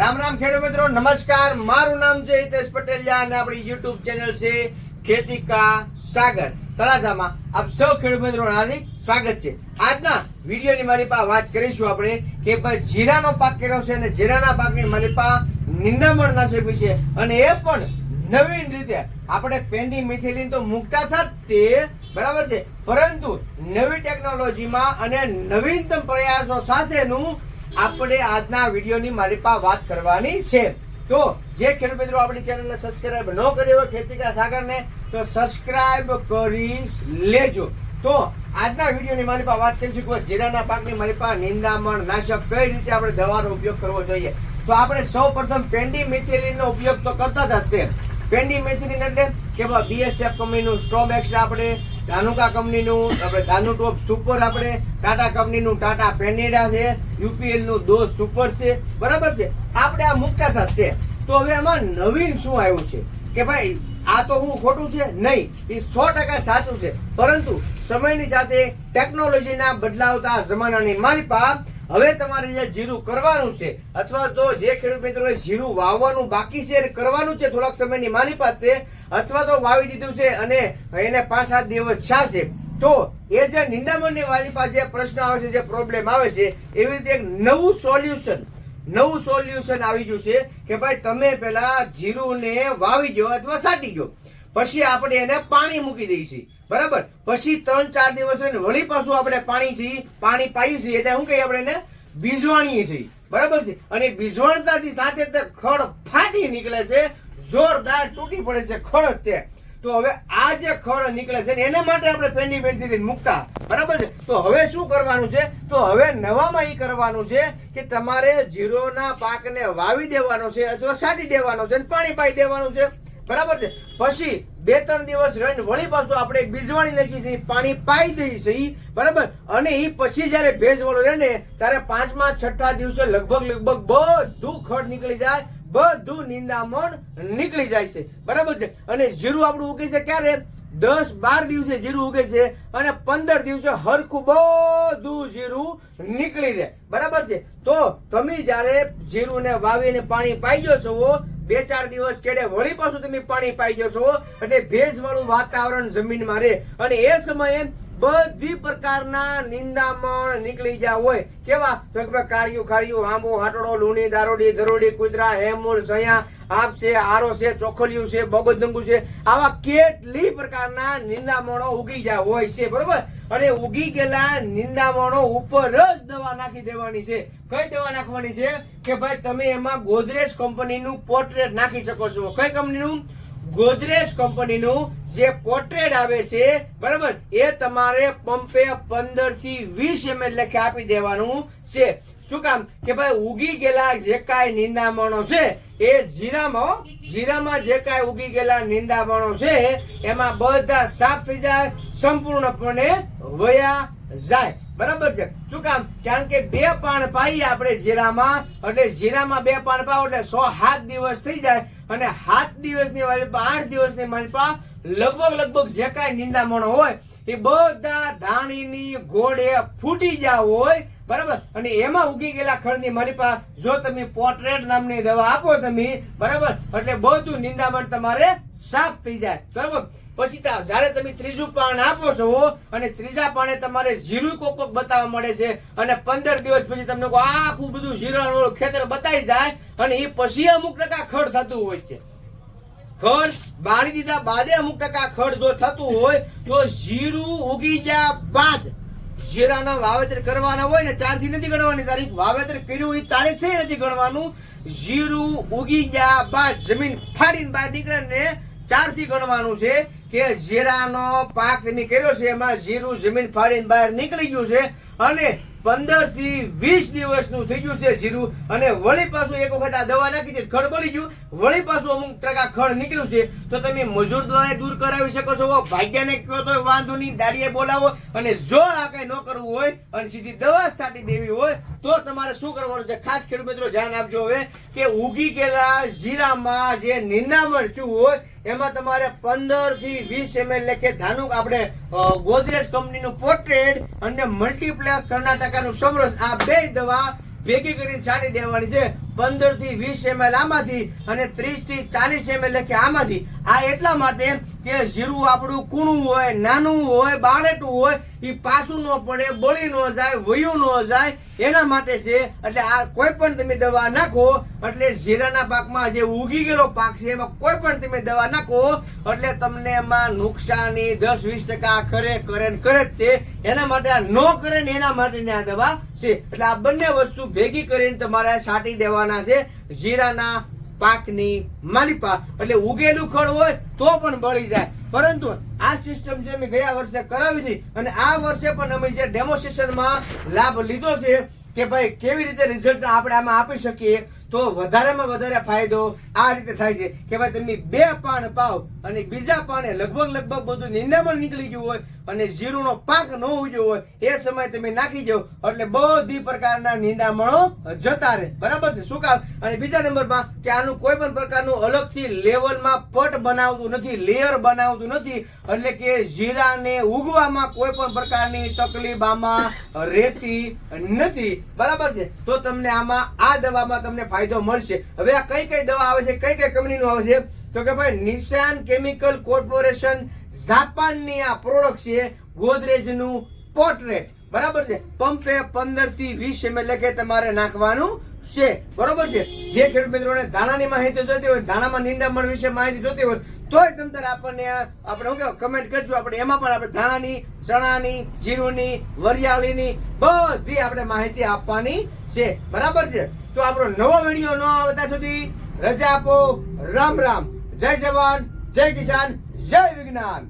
રામ રામ ખેડૂત મિત્રો, નમસ્કાર. મારું નામ છે હિતેશ પટેલિયા અને આપણી યુટ્યુબ ચેનલ છે ખેતી કા સાગર. તળાજામાં આપ સૌ ખેડૂત મિત્રો હાર્દિક સ્વાગત છે. આજના વિડીયોની મારી પાસે વાત કરીશું આપણે કે ભાઈ જીરાનો પાક કર્યો છે અને જીરાના પાકની મારી પાસે નિંદામણ નાશક વિશે. અને એ પણ નવીન રીતે આપણે પેન્ડિંગ મિથેલિન તો મુકતા હતા તે, બરાબર છે? પરંતુ નવી ટેકનોલોજીમાં અને નવીનતમ પ્રયાસો સાથેનું આપણે આજના વિડીયોની મારી પાસે વાત કરવાની છે. તો જે ખેડૂત મિત્રો આપણી ચેનલને સબસ્ક્રાઇબ ન કરી હોય ખેતીકા સાગરને, તો સબસ્ક્રાઇબ કરી લેજો. તો આજના વિડીયોની મારી પાસે વાત કરીશું કે જીરાના પાકની મારી પાસે નિંદામણ નાશક કઈ રીતે આપણે દવાનો ઉપયોગ કરવો જોઈએ. તો આપણે સૌ પ્રથમ પેન્ડી મિથિલિનનો ઉપયોગ તો કરતા હતા તે પેન્ડી મેથિલિન એટલે કે બીએસએફ કંપનીનું સ્ટોપ એક્સ આપણે ધાનુકા કંપનીનું, આપણે ધાનુ ટોપ સુપર આપણે, ટાટા કંપનીનું ટાટા પેનેડા છે યુપીએલનું દોસ્ત સુપર છે, બરાબર છે? આપણે આ મૂકતા હતા તે. તો હવે આમાં નવીન શું આવ્યું છે? કે ભાઈ, આ તો હું ખોટું છે? નહીં, એ સો ટકા સાચું છે. પરંતુ સમયની સાથે ટેકનોલોજીના બદલાવતા જમાનાની માલિપા હવે તમારે જે જીરું કરવાનું છે. અથવા તો જે ખેડૂત મિત્રોએ જીરું વાવવાનું બાકી છે કરવાનું છે થોડાક સમયની માલી પાસે, અથવા તો વાવી દીધું છે અને એને પાંચ સાત દિવસ છાશે તો એ જે નિંદામણની વાલી પાસે પ્રશ્ન આવે છે, જે પ્રોબ્લેમ આવે છે, એવી રીતે એક નવું સોલ્યુશન નવું સોલ્યુશન આવી ગયું છે કે ભાઈ તમે પેલા જીરુંને વાવી ગયો અથવા સાટી ગયો પછી આપણે એને પાણી મૂકી દઈશું બરાબર? પછી ત્રણ, ચાર દિવસ વળી પાછું આપણે પાણી છીએ પાણી પાઈએ છીએ, એટલે શું કહીએ આપણે એને? બીજવાણીએ છીએ. બરાબર છે? અને બીજવાણતાથી સાથે તે ખડ ફાટી નીકળે છે, જોરદાર તૂટી પડે છે ખડ તે તો હવે આ જે ખડ નીકળે છે એના માટે આપણે પેન્ડી પેન્સિલ મૂકતા. બરાબર છે? તો હવે શું કરવાનું છે? તો હવે નવામાં એ કરવાનું છે કે તમારે જીરોના પાકને વાવી દેવાનો છે, અથવા સાટી દેવાનો છે પાણી પાઈ દેવાનું છે. બરાબર છે? પછી બે ત્રણ દિવસ રહીને વળી પાછું આપણે એક નાખી છે, પાણી પાઈ દઈ છે બરાબર? અને એ પછી જ્યારે ભેજ વળો રહે ને, ત્યારે પાંચમા છઠ્ઠા દિવસે લગભગ લગભગ બધું ખડ નીકળી જાય, બધું નિંદામણ નીકળી જાય છે. બરાબર છે? અને જીરું આપણું ઉગે છે ક્યારે? દસ બાર દિવસે જીરું ઉગે છે અને પંદર દિવસે હરખું બધું જીરું નીકળી જાય. બરાબર છે? તો તમે જ્યારે જીરુંને વાવીને પાણી પાઈ ગયો છો બે ચાર દિવસ કેડે વળી પાછું તમે પાણી પાઈ છો એટલે ભેજ વાળું વાતાવરણ જમીનમાં રહે. અને એ સમયે બધી પ્રકારના નિંદામણ નીકળી ગયા હોય. કેવા? તો કે કાળિયું ખાળિયું આંબો, હાટડો, લૂણી, દારોડી, ધરોડી, કુતરા હેમૂળ સયા, આપ છે, આરો છે, ચોખલિયું છે, બગોદંગુ છે. આવા કેટલી પ્રકારના નિંદામણો ઉગી ગયા હોય છે, બરોબર? અને ઉગી ગયેલા નિંદામણો ઉપર જ દવા નાખી દેવાની છે. કઈ દવા નાખવાની છે? કે ભાઈ તમે એમાં ગોદરેજ કંપનીનું પોર્ટ્રેટ નાખી શકો છો. કઈ કંપનીનું? ગોદરેજ કંપનીનું જે પોર્ટ્રેટ આવે છે, બરાબર? એ તમારે પંપે પંદરથી વીસ એમએલ લખી, આપી દેવાનું છે. શું કામ? કે ભાઈ, ઉગી ગયેલા જે કાંઈ નિંદામણો છે, એ જીરામાં જીરામાં જે કાંઈ ઉગી ગયેલા નિંદામણો છે, એમાં બધા સાફ થઈ જાય, સંપૂર્ણપણે વયા જાય. બરાબર છે? શું કામ? કારણ કે બે પાણ પાઈએ આપણે જીરામાં એટલે જીરામાં બે પાણ પાવ એટલે સો સાત દિવસ થઈ જાય. અને સાત દિવસની માલિપા આઠ દિવસની માલિપા લગભગ લગભગ જે કાંઈ નિંદામણો હોય, એ બધા ધાણીની ઘોડે ફૂટી ગયા હોય, બરાબર? અને એમાં ઉગી ગયેલા ખળની માલિપા જો તમે પોર્ટ્રેટ નામની દવા આપો તમે, બરાબર? એટલે બધું નિંદામણ તમારે સાફ થઈ જાય, બરાબર? પછી જ્યારે તમે ત્રીજું પાન આપો છો અને ત્રીજા પાને તમારે જીરું કોક કોક બતાવવા મળે છે અને પંદર દિવસ પછી તમને આખું બધું જીરાનું ખેતર બતાવી જાય અને એ પછી અમુક ટકા ખડ થતું હોય છે. ખડ બાળી દીધા બાદે અમુક ટકા ખડ જો થતું હોય તો જીરું ઉગી ગયા બાદ જીરાના વાવેતર કરવાના હોય ને ત્યારથી નથી ગણવાની તારીખ. વાવેતર કર્યું એ તારીખથી નથી ગણવાનું. જીરું ઉગી ગયા બાદ જમીન ફાડીને બહાર નીકળે ને ચારથી ગણવાનું છે. કે જીરાનો પાક તમે કર્યો છે, એમાં જીરું જમીન ફાડીને બહાર નીકળી ગયું છે અને પંદરથી વીસ દિવસનું થઈ ગયું છે જીરું અને વળી પાછું એક વખત આ દવા નાખી છે, ખડ બળી ગયું. વળી પાછું અમુક ટકા ખડ નીકળ્યું છે. તો તમે મજૂર દ્વારા દૂર કરાવી શકો છો. ભાગ્યને કહો તો વાંધો નહીં, દાડીએ બોલાવો અને જો આ કઈ ન કરવું હોય અને સીધી દવા છાંટી દેવી હોય તો તમારે શું કરવાનું છે? ખાસ ખેડૂત મિત્રો, ધ્યાન આપજો હવે કે ઉગી ગયેલા જીરામાં જે નિંદામણ થયું હોય, એમાં તમારે પંદરથી વીસ એમએલ લેખે ધાનુક આપણે ગોદરેજ કંપનીનું પોર્ટ્રેટ અને મલ્ટીપ્લેક્સ કર્ણાટકાનું સમરસ આ બે દવા ભેગી કરીને છાંટી દેવાની છે. પંદરથી વીસ એમએલ આમાંથી અને ત્રીસથી ચાલીસ એમએલ લખે આમાંથી. આ એટલા માટે કે જીરું આપણું કૂણું હોય, નાનું હોય, બાળેટું હોય એ પાછું ન પડે, બળી ન જાય, વયું ન જાય. એના માટે છે, એટલે આ કોઈ પણ તમે દવા નાખો, એટલે જીરાના પાકમાં જે ઉગી ગયેલો પાક છે, એમાં કોઈ પણ તમે દવા નાખો, એટલે તમને એમાં નુકસાની દસ વીસ ટકા કરે કરે ને કરે જ તે. એના માટે આ ન કરે ને એના માટેની આ દવા છે. એટલે આ બંને વસ્તુ ભેગી કરીને તમારે છાંટી દેવાના છે. જીરાના પાકની માલિપા. એટલે ઉગેલું ખડ હોય તો પણ બળી જાય. પરંતુ આ સિસ્ટમ જે અમે ગયા વર્ષે કરાવી હતી અને આ વર્ષે પણ અમે જે ડેમોન્સ્ટ્રેશનમાં લાભ લીધો છે કે ભાઈ કેવી રીતે રિઝલ્ટ આપણે આમાં આપી શકીએ તો વધારેમાં વધારે ફાયદો આ રીતે થાય છે કે ભાઈ તમે બે પાણ પાવ અને બીજા પાણે લગભગ લગભગ બધું નિંદામણ નીકળી ગયું હોય અને જીરુનો પાક ન ઉગ્યો હોય એ સમયે તમે નાખી જાઓ એટલે બધી પ્રકારના નિંદામણો જતા રહે. બરાબર છે? શું કામ? અને બીજા નંબરમાં કે આનું કોઈ પણ પ્રકારનું અલગથી લેવલમાં પટ બનાવતું નથી, લેયર બનાવતું નથી. એટલે કે જીરાને ઉગવામાં કોઈ પણ પ્રકારની તકલીફ આમાં રહેતી નથી. બરાબર છે? તો તમને આમાં આ દવામાં તમને ફાયદો મળશે. હવે આ કઈ કઈ દવા આવે છે, કઈ કઈ કંપનીનું આવે છે? તો કે ભાઈ નિશાન કેમિકલ કોર્પોરેશન જાપાનની આ પ્રોડક્ટ છે, ગોદરેજનું પોર્ટ્રેટ બરાબર છે? પંપે પંદરથી વીસ એમ એટલે કે તમારે નાખવાનું છે. બરોબર છે? જે ખેડૂત મિત્રોને ધાણાની માહિતી જોતી હોય, ધાણામાં નિંદામણ વિશે માહિતી જોતી હોય, તોય તમ તારે આપણને આપણે શું કહેવાય કમેન્ટ કરીશું આપણે એમાં પણ આપણે ધાણાની, ચણાની, જીરુની, વરિયાળીની બધી આપણે માહિતી આપવાની છે. બરાબર છે? તો આપણો નવો વીડિયો ન આવે ત્યાં સુધી રજા આપો. રામ રામ. જય જવાન, જય કિસાન, જય વિજ્ઞાન.